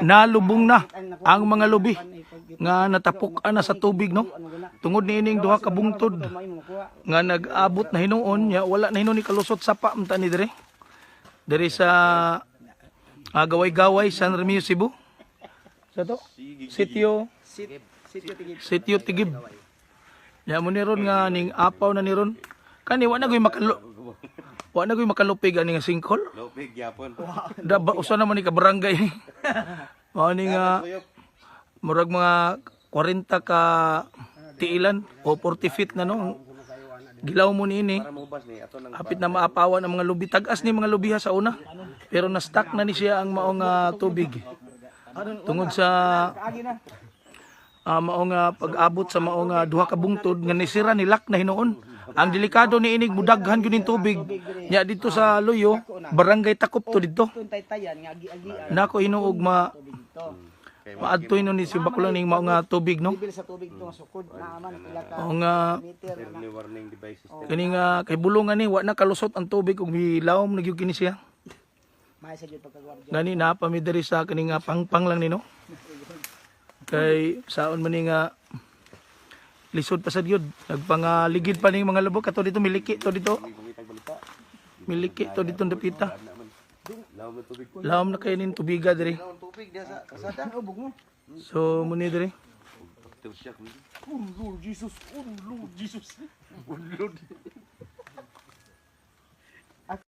nalubong na ang mga lubi nga natapok na sa tubig no? Tungod niining duha ka bungtod nga nag-abot na hinuon nya wala na hinuon ni kalusot sa pa mta ni dire. Dire sa ah, gaway-gaway San Remio Cebu. Sa to? Sitio? Sitio Tigib. Nya mo ni ron nga ning apaw na ni ron. Kani wa na gyud makalo wa na gyud makalupig ani nga singkol Lopig yapon. da usa naman ni ka barangay mao ni nga murag mga 40 ka tiilan o 40 feet na no gilaw mo ni ini. Hapit na maapawan ang mga lubi. Tagas ni mga lubiha sa una pero na stuck na ni siya ang maong ah, tubig. Tungod sa ah, maong ah, pag-abot sa maong ah, duha ka bungtod nga nisira ni lak na hinuon ang delikado ni inig mudaghan gyud ning tubig. Nya dito sa Loyo barangay Takop to dito. Nako hinuog ma maadto ino ni si bakulang ning mao nga tubig no? Sa tubig nga sukod na aman nga early warning devices. kani nga kay bulungan ni wa na kalusot ang tubig ug milawom na gyud kini siya. Gani na pa mi diri sa kani nga pangpang lang ni no? Kay saon man ni nga lisod pa sa gyud nagpangaligid pa ning mga lubog kato dito miliki to dito. Miliki to dito dapita lawom na kay nin tubiga diri. Tubig diya sa kasada ubog mo so muni diri. Oh lord jesus oh lord jesus. Oh lord